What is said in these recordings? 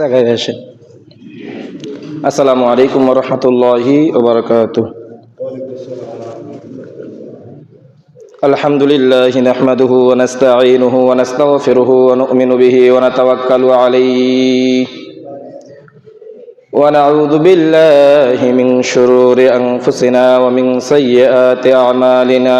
জায়গায় আসেন আসসালামু আলাইকুম রহমতুল্লাহি ওবরকাত الحمد لله نحمده ونستعينه ونستغفره ونؤمن به ونتوكل عليه ونعوذ بالله من شرور أنفسنا ومن سيئات أعمالنا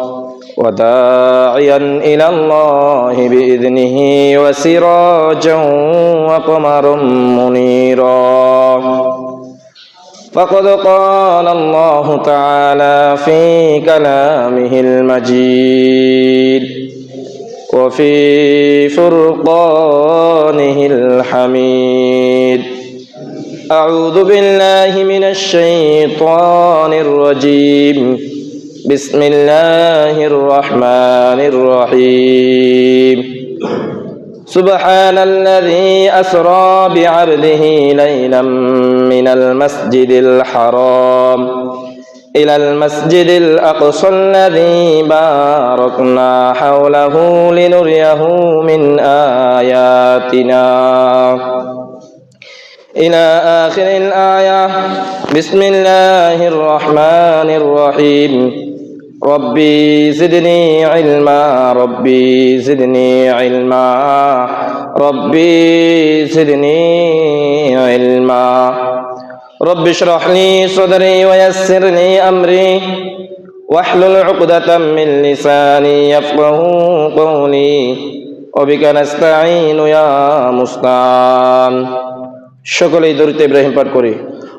وداعيا إلى الله بإذنه وسراجا وقمرا منيرا فقد قال الله تعالى في كلامه المجيد وفي فرقانه الحميد أعوذ بالله من الشيطان الرجيم بسم الله الرحمن الرحيم سبحان الذي أسرى بعبده ليلا من المسجد الحرام إلى المسجد الأقصى الذي باركنا حوله لنريه من آياتنا إلى آخر الآية بسم الله الرحمن الرحيم ربي زدني علما ربي زدني علما ربي زدني علما رب اشرح لي صدري ويسر لي أمري واحلل عقدة من لساني يفقه قولي وبك نستعين يا مستعان সকলেই দরিদ্র ইব্রাহিম পাঠ করি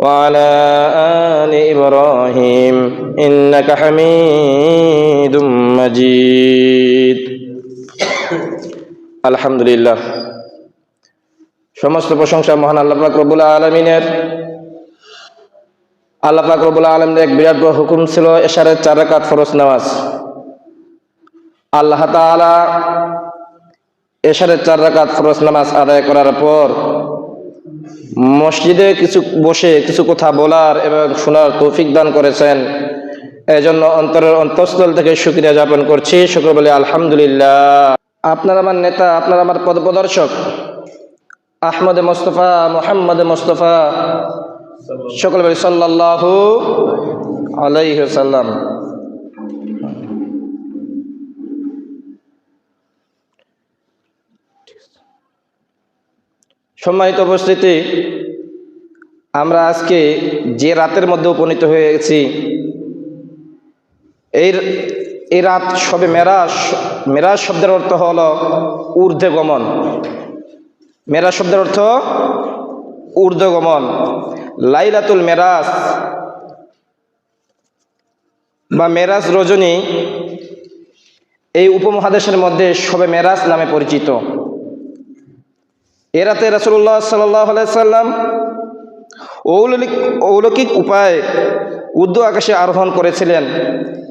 وعلى آل إبراهيم إنك حميد مجيد الحمد لله সমস্ত প্রশংসা মহান আল্লাহ পাক রব্বুল আলমিনের আল্লাহ পাক রব্বুল আলমিনের এক বিরাট বড় হুকুম ছিল এশারের চার রাকাত ফরজ নামাজ আল্লাহ তাআলা এশারের চার রাকাত ফরজ নামাজ আদায় করার পর মসজিদে কিছু বসে কিছু কথা বলার এবং শোনার তৌফিক দান করেছেন। এই জন্য অন্তরের অন্তঃস্থল থেকে সুক্রিয়া যাপন করছি। শুক্র বলে আলহামদুলিল্লাহ। আপনার আমার নেতা, আপনার আমার পদপ্রদর্শক, আহমদ মোস্তফা, মোহাম্মদ মোস্তফা, সকল বলি সাল্লাহ আলাইসাল্লাম সম্মানিত উপস্থিতি, আমরা আজকে যে রাতের মধ্যে উপনীত হয়ে গেছি এই এই রাত সবে মেরাজ মেরাজ শব্দের অর্থ হল ঊর্ধ্বে গমন। মেরাজ শব্দের অর্থ ঊর্ধ্ব গমন। লাইলাতুল মেরাজ বা মেরাজ রজনী এই উপমহাদেশের মধ্যে সবে মেরাজ নামে পরিচিত। এরাতে রাসুল্লাহ সাল্লাম ঔলিক অলৌকিক উপায়ে উর্দু আকাশে আরোহণ করেছিলেন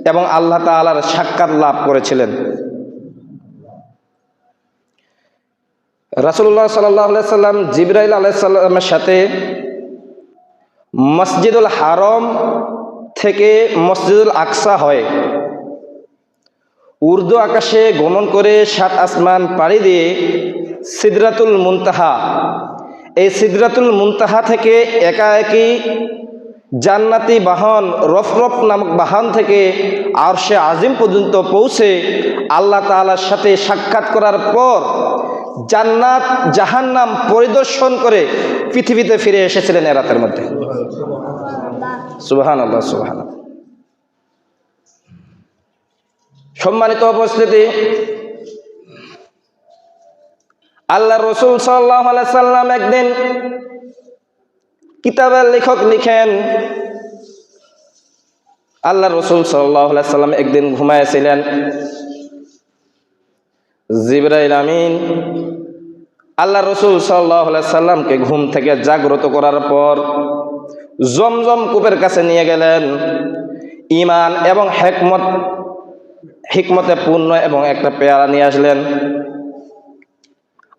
এবং আল্লাহ তালার সাক্ষাৎ লাভ করেছিলেন। রাসুল্লাহ সাল্লাহ সাল্লাম জিব্রাইল আলাইসাল্লামের সাথে মসজিদুল হারম থেকে মসজিদুল আকসা হয় উর্দু আকাশে গমন করে সাত আসমান পাড়ি দিয়ে সিদরাতুল মুনতাহা। এই সিদরাতুল মুনতাহা থেকে একাএকি জান্নাতি বাহন, রফরফ নামক বাহন থেকে আর সে আজিম পর্যন্ত পৌঁছে আল্লাহ তালার সাথে সাক্ষাৎ করার পর জান্নাত, জাহান্নাম পরিদর্শন করে পৃথিবীতে ফিরে এসেছিলেন এরাতের মধ্যে। সুবাহান আল্লাহ সুবাহান সম্মানিত উপস্থিতি আল্লাহ রসুল সাল্লাহ সাল্লাম একদিন কিতাবের লেখক লিখেন, আল্লাহ রসুল সাল্লাহ সাল্লাম একদিন ঘুমাইছিলেন জিব্রাইল আমিন, আল্লাহ রসুল সাল্লাহ সাল্লামকে ঘুম থেকে জাগ্রত করার পর জমজম কূপের কাছে নিয়ে গেলেন। ইমান এবং হেকমত, হিকমতে পূর্ণ এবং একটা পেয়ারা নিয়ে আসলেন।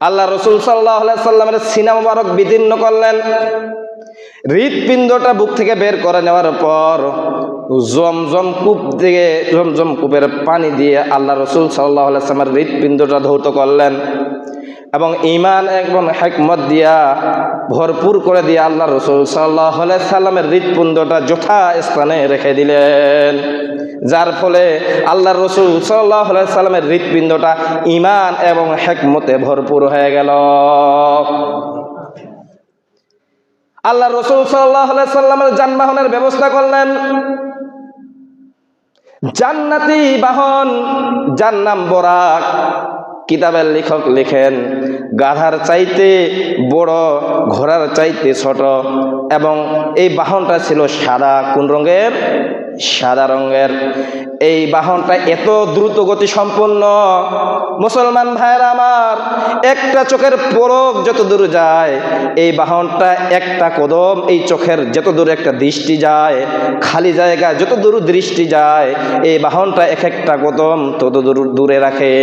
আল্লাহ রসুল সাল্লাহ সিনা মুবারক বিদীর্ণ করলেন। হৃৎপিণ্ডটা বুক থেকে বের করে নেওয়ার পর জমজম কূপ দিয়ে, জমজম কূপের পানি দিয়ে আল্লাহ রসুল সাল্লাহ সাল্লামের হৃৎপিণ্ডটা ধৌত করলেন। এবং ইমান এবং হেকমত দিয়া ভরপুর করে দিয়ে আল্লাহ রসুল সাল্লাহ সাল্লামের হৃৎপিণ্ডটা যথা স্থানে রেখে দিলেন। যার ফলে আল্লাহ রসুল সাল্লাহ সাল্লামের হৃৎপিণ্ডটা ইমান এবং হেকমতে ভরপুর হয়ে গেল। আল্লাহ রসুল সাল্লাহ সাল্লামের যানবাহনের ব্যবস্থা করলেন। জান্নাতি বাহন যার নাম বরাক কিতাবের লেখক লেখেন, গাধার চাইতে বড়, ঘোড়ার চাইতে ছোট, এবং এই বাহনটা ছিল সাদা। কোন রঙের? সাদা রঙের। এই বাহনটা এত দ্রুত গতি সম্পন্ন। মুসলমান ভাইয়ের আমার, একটা চোখের পরক যত দূর যায়, এই বাহনটা একটা কদম, এই চোখের যত দূর একটা দৃষ্টি যায়, খালি জায়গা যত দূর দৃষ্টি যায়, এই বাহনটা এক একটা কদম তত দূর দূরে রাখে।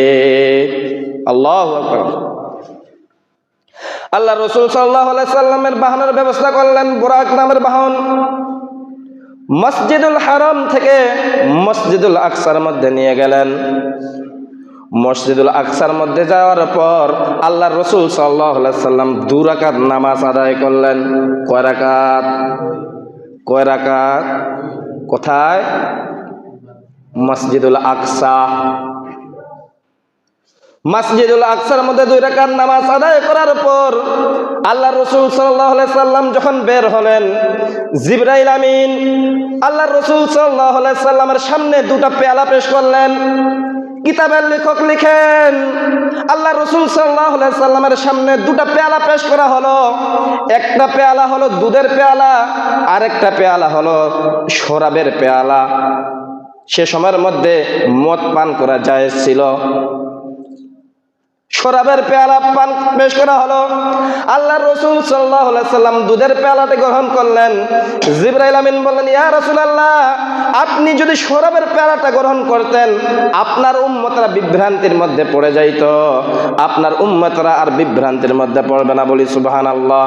আল্লাহ আল্লাহ রসুল সাল্লাহ সাল্লামের বাহনের ব্যবস্থা করলেন, বোরাক নামের বাহন। মসজিদুল হারাম থেকে মসজিদুল আকসার মধ্যে নিয়ে গেলেন। মসজিদুল আকসার মধ্যে যাওয়ার পর আল্লাহ রসুল সাল্লাহ দু রাকাত নামাজ আদায় করলেন। কয় রাকাত? কয় রাকাত? কোথায়? মসজিদুল আকসা। মসজিদুল আকসার মধ্যে দুই রাকাত নামাজ আদায় করার পর আল্লাহ রসুল সাল্লাহ সাল্লাম যখন বের হলেন, জিব্রাইল আমিন আল্লাহ রসুল সাল্লাহ সাল্লামের সামনে দুটা পেয়ালা পেশ করলেন। কিতাবের লেখক লিখেন আল্লাহ রসুল সাল্লাহ সাল্লামের সামনে দুটা পেয়ালা পেশ করা হলো। একটা পেয়ালা হলো দুধের পেয়ালা, আরেকটা পেয়ালা হলো শরাবের পেয়ালা। সে সময়ের মধ্যে মদ পান করা যায় ছিল। শরাবের পেয়ালা পান পেশ করা হলো। আল্লাহ রসুল সাল্লাম দুধের পেয়ালাটি গ্রহণ করলেন। জিব্রাইল আমিন বললেন, ইয়া রসুল আল্লাহ আপনি যদি শরাবের পেয়ালাটা গ্রহণ করতেন, আপনার উম্মতরা বিভ্রান্তির মধ্যে পড়ে যাইত। আপনার উম্মতরা আর বিভ্রান্তির মধ্যে পড়বে না বলি সুবাহান আল্লাহ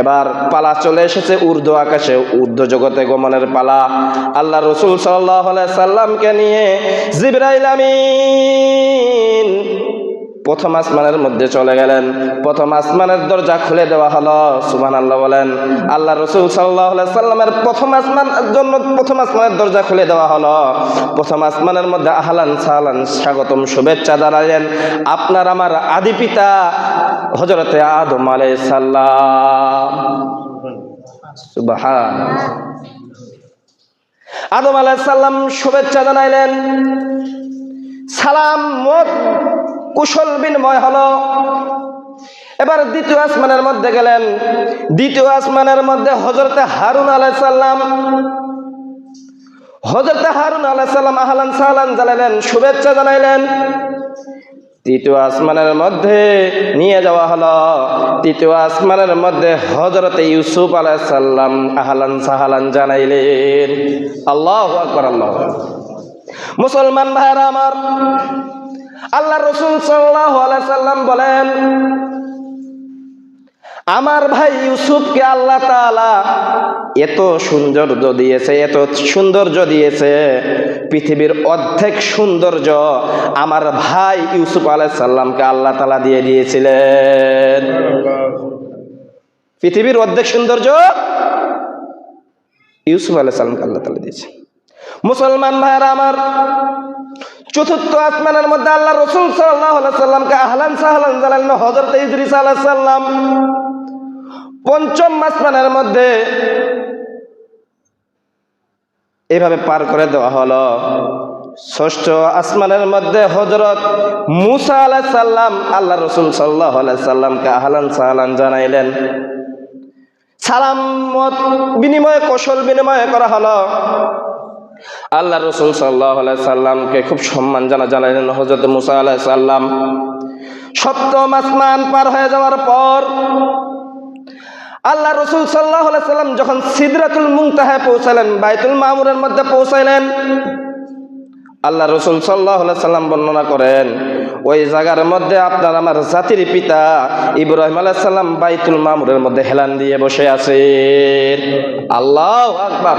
এবার পালা চলে এসেছে উর্দু আকাশে উর্দু জগতে গমনের পালা। আল্লাহ রসুল সাল্লাহ সাল্লামকে নিয়ে জিব্রাইল আমিন প্রথম আসমানের মধ্যে চলে গেলেন। প্রথম আসমানের দরজা খুলে দেওয়া হলো। সুবান আল্লাহ বলেন, আল্লাহ রসুল সাল্লাহ সাল্লামের প্রথম আসমান জন্য প্রথম আসমানের দরজা খুলে দেওয়া হলো। প্রথম আসমানের মধ্যে আহলান সাহলান স্বাগতম, শুভেচ্ছা জানালেন আপনার আমার আদি পিতা হজরতে আদম আলাই সাল্লাম সুবাহান। আদম আলাই সাল্লাম শুভেচ্ছা জানাইলেন। সালাম মত কুশল বিনিময় হলো। এবার দ্বিতীয় আসমানের মধ্যে গেলেন। দ্বিতীয় আসমানের মধ্যে হজরতে হারুন আলাই সাল্লাম হজরতে হারুন আলাই সাল্লাম আহলান সাহলান জানাইলেন শুভেচ্ছা জানাইলেন। তৃতীয় আসমানের মধ্যে নিয়ে যাওয়া হলো। তৃতীয় আসমানের মধ্যে হজরতে ইউসুফ আলাই সাল্লাম আহলান সাহালান জানাইলেন। আল্লাহ আকবর, আল্লাহ মুসলমান ভাইরা আমার আল্লাহ রসুল সাল্লাম বলেন, আমার ভাই ইউসুফকে আল্লাহ তাআলা এত সৌন্দর্য দিয়েছে, এত সৌন্দর্য দিয়েছে, পৃথিবীর অর্ধেক সৌন্দর্য আমার ভাই ইউসুফ আলাই সাল্লামকে আল্লাহ তালা দিয়ে দিয়েছিলেন। পৃথিবীর অর্ধেক সৌন্দর্য ইউসুফ আলাইহিস সাল্লামকে আল্লাহ তাআলা দিয়েছে। মুসলমান ভাইরা আমার, চতুর্থ আসমানের মধ্যে আল্লাহ রসুল সাল্লাহ আহলান সাহলান জানালেন হজরত ইদ্রিস আলাহ সাল্লাম পঞ্চম আসমানের মধ্যে এভাবে পার করে দেওয়া হলো। ষষ্ঠ আসমানের মধ্যে হজরত মুসা আলাহ সাল্লাম আল্লাহ রসুল সাল্লাহ সাল্লামকে আহলান সাহলান জানাইলেন। সালাম বিনিময়, কৌশল বিনিময় করা হলো। আল্লাহ রসুল সাল্লাহ সাল্লামকে খুব সম্মান জানা জানালেন হজরত মুসা আল্লাহ সাল্লাম সপ্তম আসমান পার হয়ে যাওয়ার পর আল্লাহ রসুল সাল্লাহ সাল্লাম যখন সিদরাতুল মুংতাহায় পৌঁছালেন, বাইতুল মামুরের মধ্যে পৌঁছাইলেন, আল্লাহ রসুল সাল্লাহ সাল্লাম বর্ণনা করেন, ওই জায়গার মধ্যে আপনার আমার জাতির পিতা ইব্রাহিম আলাইসাল্লাম বাইতুল মামুরের মধ্যে হেলান দিয়ে বসে আছে আল্লাহ আকবার।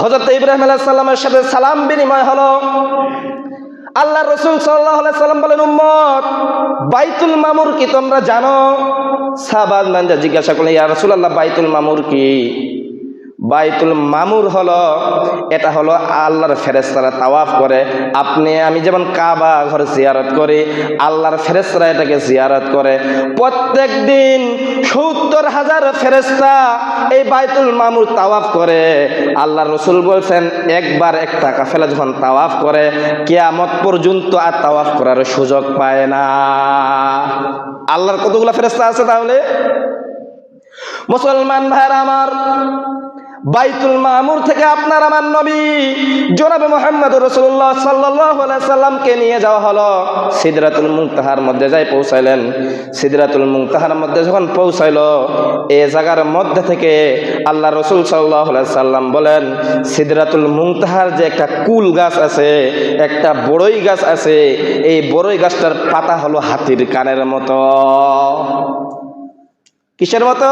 হজরত ইব্রাহিম আলাইসাল্লামের সাথে সালাম বিনিময় হলো। আল্লাহ রসুল সাল্লাহ সাল্লাম বলেন, উম্মত, বাইতুল মামুর কি তোমরা জানো? সাবাদ মানজা জিজ্ঞাসা করলেন, ইয়া রসুল আল্লাহ বাইতুল মামুর কি? বাইতুল মামুর হলো, এটা হলো আল্লাহর ফেরেস্তারা তাওয়াফ করে। আপনি, আমি যেমন কাবা ঘর জিয়ারত করি, আল্লাহর ফেরেস্তারা এটাকে জিয়ারত করে। প্রত্যেক দিন সত্তর হাজার ফেরেস্তা এই বাইতুল মামুর তাওয়াফ করে। আল্লাহ রসুল বলছেন, একবার এক টাকা ফেলে যখন তাওয়াফ করে, কেয়ামত পর্যন্ত আর তাওয়াফ করার সুযোগ পায় না। আল্লাহর কতগুলো ফেরেস্তা আছে তাহলে? মুসলমান ভাইরা আমার বাইতুল মামুর থেকে আপনার আমার নবী জনাবে মোহাম্মদ রসুল্লাহ সাল্লাহ সাল্লামকে নিয়ে যাওয়া হলো। সিদরাতুল মুংতাহার মধ্যে যাই পৌঁছাইলেন। সিদরাতুল মুংতাহার মধ্যে যখন পৌঁছাইল, এ জায়গার মধ্যে থেকে আল্লাহ রসুল সাল্লাহ সাল্লাম বলেন, সিদরাতুল মুংতাহার যে একটা কুল গাছ আছে, একটা বড়ই গাছ আছে, এই বড়ই গাছটার পাতা হলো হাতির কানের মতো। কিসের মতো?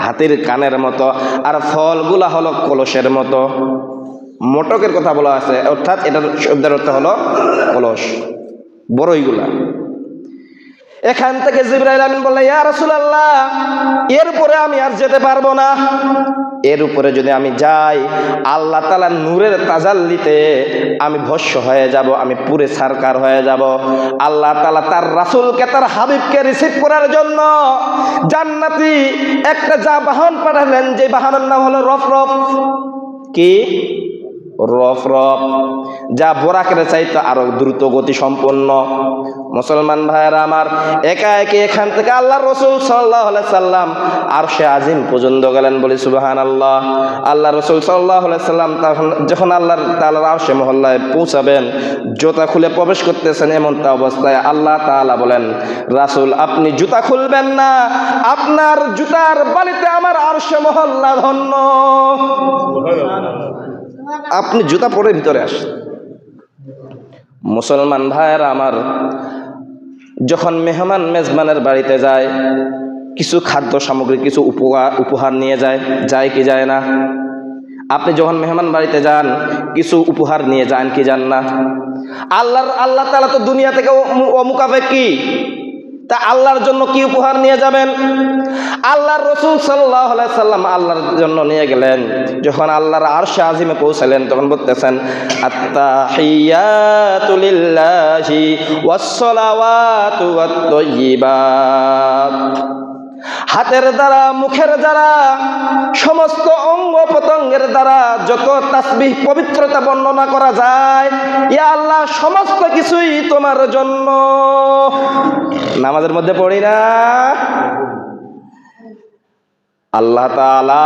হাতির কানের মতো। আর ফলগুলা হলো কলসের মতো। মোটকের কথা বলা আছে। অর্থাৎ এটার শব্দের অর্থ হলো কলস। বড়ইগুলা। এখান থেকে জিব্রাইল আমিন বললেন ইয়া রাসূলুল্লাহ এর উপরে আমি আর যেতে পারব না। এর উপরে যদি আমি যাই, আল্লাহ তালা নূরের তাজাল্লিতে আমি ভস্য হয়ে যাব, আমি পুরে সারকার হয়ে যাব। আল্লাহ তালা তার রাসুলকে, তার হাবিবকে রিসিভ করার জন্য জান্নাতি একটা যা বাহন পাঠালেন, যে বাহনের নাম হলো রফ রফ কি? রফ রফ। যা বোরাকের চাইতে আরও দ্রুত গতি সম্পন্ন। মুসলমান ভাইয়েরা আমার, একা একে এখান থেকে আল্লাহ রসুল সাল্লাহ সাল্লাম, আর সে আজিম পর্যন্ত গেলেন বলি সুবাহান আল্লাহ আল্লাহ রসুল সাল্লাহ সাল্লাম যখন আল্লাহ তালার আর সে মহল্লায় পৌঁছাবেন, জুতা খুলে প্রবেশ করতেছেন এমন তা অবস্থায় আল্লাহ তালা বলেন, রাসুল, আপনি জুতা খুলবেন না, আপনার জুতার বাড়িতে আমার আর সে মহল্লা ধন্য। আপনি জুতা পরে ভিতরে আসেন। মুসলমান ভাইয়েরা আমার, যখন মেহমান মেজবানের বাড়িতে যায়, কিছু খাদ্য সামগ্রী, কিছু উপহার উপহার নিয়ে যায় যায় কি যায় না? আপনি যখন মেহমান বাড়িতে যান, কিছু উপহার নিয়ে যান কি যান না? আল্লাহর, আল্লাহ তালা তো দুনিয়া থেকে অমুকাফে কি? তা আল্লাহর জন্য কি উপহার নিয়ে যাবেন? আল্লাহর রসুল সাল্লাম আল্লাহর জন্য নিয়ে গেলেন। যখন আল্লাহর আর আজিমে পৌঁছালেন, তখন বলতেছেন আত্মা হাতের দ্বারা, মুখের দ্বারা, সমস্ত অঙ্গ প্রত্যঙ্গের দ্বারা যত তাসবিহ পবিত্রতা বর্ণনা করা যায়, ইয়া আল্লাহ সমস্ত কিছুই তোমার জন্য। নামাজের মধ্যে পড়ি না? আল্লাহ তাআলা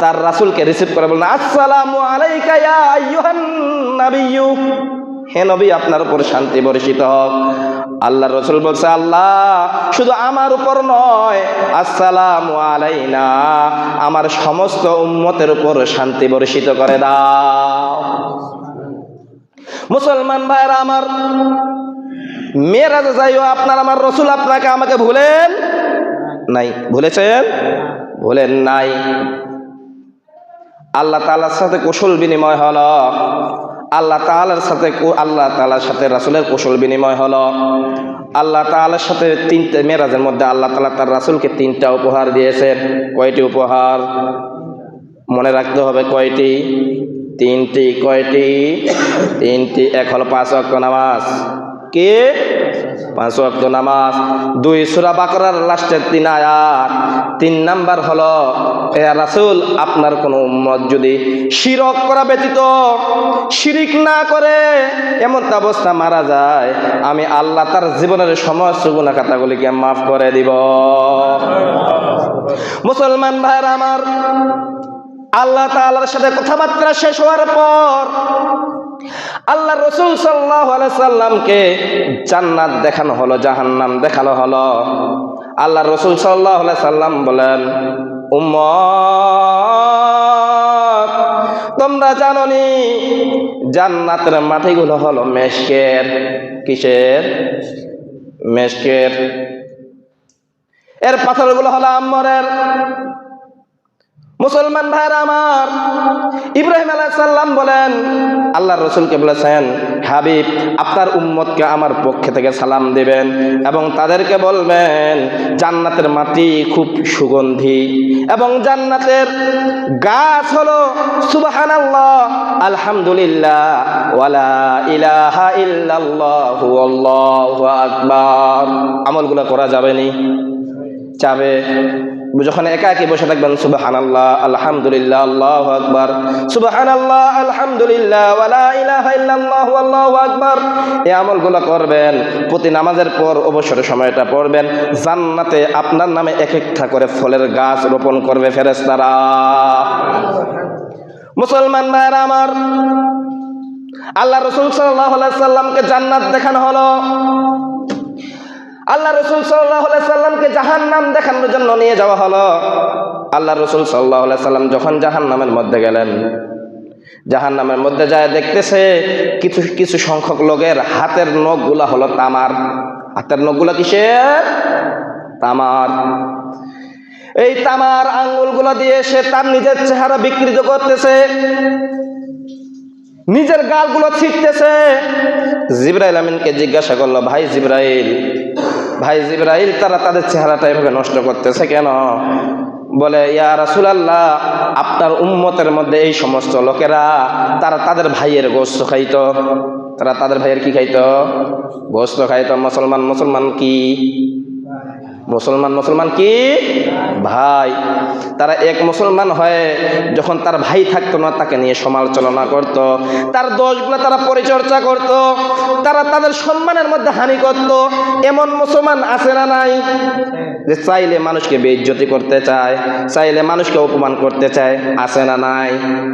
তার রাসূলকে রিসিভ করে বললেন, আসসালামু আলাইকা ইয়া আইয়ুহান হে নবী, আপনার উপর শান্তি বর্ষিত হোক। আল্লাহ রসুল বলছে, আল্লাহ, শুধু আমার উপর নয়, আসসালামু আলাইনা, আমার সমস্ত উম্মতের উপর শান্তি বর্ষিত করে দাও। মুসলমান ভাইরা আমার, মেয়েরাজে যাইও, আপনার আমার রসুল আপনাকে আমাকে ভুলেন নাই। ভুলেছেন? ভুলেন নাই। আল্লাহ তালার সাথে কুশল বিনিময় হলো। আল্লাহ তালার সাথে আল্লাহ তালার সাথে রাসুলের কৌশল বিনিময় হলো। আল্লাহ তালার সাথে তিনটে মেয়েরাজের মধ্যে আল্লাহ তালা তার রাসুলকে তিনটা উপহার দিয়েছেন কয়টি উপহার? মনে রাখতে হবে কয়টি? তিনটি কয়টি? তিনটি, এক হলো পাঁচ অক্ষ নামাজ। কে? পাঁচ ওয়াক্ত নামাজ, দুই সুরা বাকরার লাস্টের তিন আয়াত, তিন নাম্বার হলো, এ রাসূল, আপনার কোনো উম্মত যদি শিরক করা ব্যতীত, শিরিক না করে, এমন অবস্থা মারা যায়, আমি আল্লাহ তার জীবনের সমস্ত গুণা খাতাগুলিকে মাফ করে দিব। মুসলমান ভাইরা আমার, আল্লাহ তাআলার সাথে কথাবার্তা শেষ হওয়ার পর আল্লাহ রসুল সাল্লাহ সাল্লামকে জান্নাত দেখানো হলো, জাহান্নাম দেখানো হলো। আল্লাহ রসুল সাল্লাহ সাল্লাম বলেন উম্ম তোমরা জানো নি জান্নাতের মাটিগুলো হলো মেশকের। কিসের? মেশকের। এর পাথরগুলো হলো আম্মরের মুসলমান ভাইরা আমার, ইব্রাহিম আলাইসাল্লাম বলেন আল্লাহ রসুলকে বলেছেন, হাবিব, আপনার উম্মতকে আমার পক্ষে থেকে সালাম দিবেন এবং তাদেরকে বলবেন, জান্নাতের মাটি খুব সুগন্ধি এবং জান্নাতের গাছ হলো সুবাহান আল্লাহ আলহামদুলিল্লাহ, ওয়ালা ইলাহা ইল্লাল্লাহু আকবার। আমলগুলো করা যাবে নি? যাবে। যখন একা একই বসে থাকবেন সুবাহান আল্লাহ আলহামদুলিল্লাহ, আল্লাহ আকবার। সুবাহান আল্লাহ আলহামদুলিল্লাহ আল্লাহু আকবার। এই আমলগুলো করবেন, প্রতি নামাজের পর অবসরের সময়টা পড়বেন, জান্নাতে আপনার নামে এক একটা করে ফলের গাছ রোপণ করবে ফেরেশতারা। মুসলমান ভাইরা আমার, আল্লাহ রসুল সাল্লাহ সাল্লামকে জান্নাত দেখানো হলো। আল্লাহ রসুল সাল্লাহ সাল্লামকে জাহান নাম দেখানোর জন্য নিয়ে যাওয়া হলো। আল্লাহ রসুল সাল্লাহ সাল্লাম যখন জাহান নামের মধ্যে গেলেন জাহান নামের মধ্যে যায় দেখতেছে কিছু কিছু সংখ্যক লোকের হাতের নখগুলা হলো তামার। হাতের নখগুলা কিসের? তামার। এই তামার আঙ্গুলগুলো দিয়ে সে তার নিজের চেহারা বিকৃত করতেছে। নিজের গালগুলো ছিটতেছে। জিব্রাইল আমিনকে জিজ্ঞাসা করল, ভাই জিব্রাইল ভাই জিব্রাইল, তারা তাদের চেহারাটা এভাবে নষ্ট করতেছে কেন? বলে, ইয়া রাসুল আল্লাহ আপনার উম্মতের মধ্যে এই সমস্ত লোকেরা, তারা তাদের ভাইয়ের গোস্ত খাইত। তারা তাদের ভাইয়ের কি খাইত? গোস্ত খাইত। মুসলমান মুসলমান কি? মুসলমান মুসলমান কি? ভাই, তারা এক মুসলমান হয়ে যখন তার ভাই থাকতো না, তাকে নিয়ে সমালোচনা করত। তার দোষগুলো তারা পরিচর্যা করত। তারা তাদের সম্মানের মধ্যে হানি করত। এমন মুসলমান আছে না নাই? যে চাইলে মানুষকে বেইজ্জতি করতে চায়, চাইলে মানুষকে অপমান করতে চায়, আছে না নাই?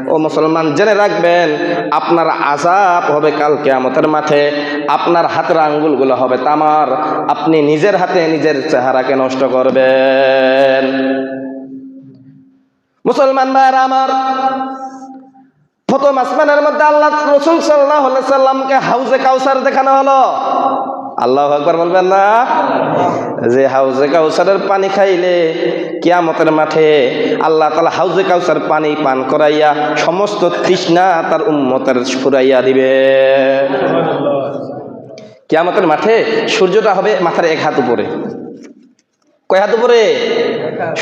ও মুসলমান, জেনে রাখবেন, আপনার আজাব হবে কালকে কেয়ামতের মাঠে। আপনার হাতের আঙ্গুলগুলো হবে তামার। আপনি নিজের হাতে নিজের চেহারাকে নষ্ট করবেন। মুসলমান ভাইয়েরা আমার প্রথম আসমানের মধ্যে আল্লাহ রসুল সাল্লাহ সাল্লামকে হাউজে কাউসার দেখানো হলো। আল্লাহ একবার বলবেন না? যে হাউজে কাউসারের পানি খাইলে কিয়ামতের মাঠে আল্লাহ তালা হাউজে কাউসার পানি পান করাইয়া সমস্ত তৃষ্ণা তার উম্মতের ফুরাইয়া দিবে। কিয়ামতের মাঠে সূর্যটা হবে মাথার এক হাত উপরে। কয় হাত উপরে?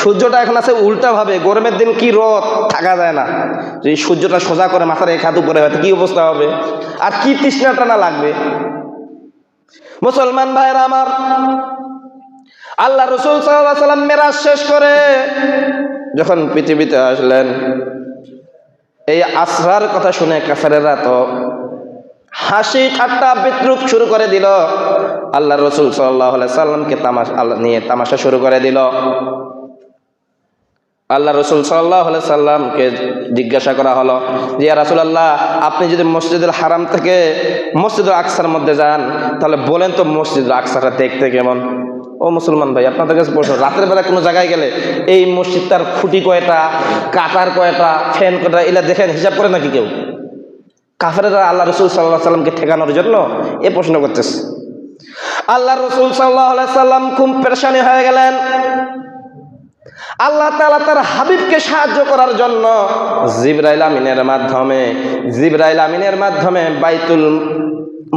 সূর্যটা এখন আছে উল্টা ভাবে, গরমের দিন কি রথ, থাকা যায় না। যদি সূর্যটা সোজা করে মাথার এক হাত উপরে হয়তো কি অবস্থা হবে? আর কি তৃষ্ণাটা না লাগবে? মুসলমান ভাইয়েরা আমার, আল্লাহ রসুল সাল্লাম মেরাজ শেষ করে, যখন পৃথিবীতে আসলেন, এই আশ্রার কথা শুনে কাফেরেরা তো হাসি ঠাট্টা বিদ্রুপ শুরু করে দিল। আল্লাহ রসুল সাল্লাহ সাল্লামকে তামাশা নিয়ে তামাশা শুরু করে দিল। আল্লাহ রসুল সাল্লাহ সাল্লামকে জিজ্ঞাসা করা হলো যে রাসুল আল্লাহ আপনি যদি মসজিদুল হারাম থেকে মসজিদুল আকসার মধ্যে যান, তাহলে বলেন তো মসজিদুল আকসারটা দেখতে কেমন? ও মুসলমান ভাই, আপনাদের কাছে প্রশ্ন, রাতের বেলা কোনো জায়গায় গেলে এই মসজিদটার খুঁটি কয়টা, কাটার কয়টা, ফ্যান কয়টা, এগুলা দেখেন, হিসাব করে নাকি কেউ? কাফেরা আল্লাহ রসুল সাল্লাহ সাল্লামকে ঠেকানোর জন্য এ প্রশ্ন করতেছে। আল্লাহ রসুল সাল্লাহ সাল্লাম খুব পেরেশানি হয়ে গেলেন। আল্লাহ তালা তার হাবিবকে সাহায্য করার জন্য জিব্রাইল আমিনের মাধ্যমে, জিব্রাইল আমিনের মাধ্যমে বাইতুল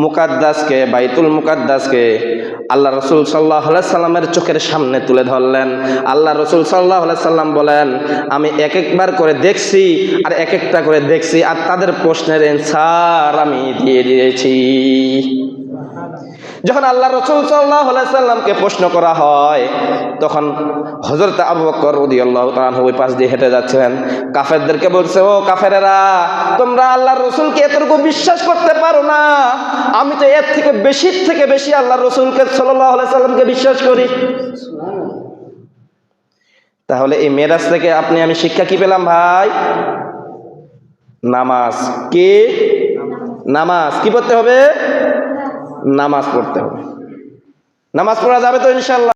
মুকাদ্দাসকে বাইতুল মুকাদ্দাসকে আল্লাহ রসুল সাল্লাহ সাল্লামের চোখের সামনে তুলে ধরলেন। আল্লাহ রসুল সাল্লাহ সাল্লাম বলেন, আমি এক একবার করে দেখছি আর এক একটা করে দেখছি আর তাদের প্রশ্নের অ্যান্সার আমি দিয়ে দিয়েছি। যখন আল্লাহ রসুল সাল্লাহ সাল্লামকে প্রশ্ন করা হয়, তখন হজরত আবু বকর আল্লাহ ওই পাশ দিয়ে হেঁটে যাচ্ছেন। কাফেরদেরকে বলছে, ও কাফেরেরা, তোমরা আল্লাহর রসুলকে এতটুকু বিশ্বাস করতে পারো না। আমি তো এর থেকে বেশির থেকে বেশি আল্লাহর রসুলকে সাল্লাহ সাল্লামকে বিশ্বাস করি। তাহলে এই মেরাজ থেকে আপনি, আমি শিক্ষা কি পেলাম ভাই? নামাজ। কি? নামাজ। কি পড়তে হবে? নামাজ পড়তে হবে। নামাজ পড়া যাবে তো ইনশাল্লাহ।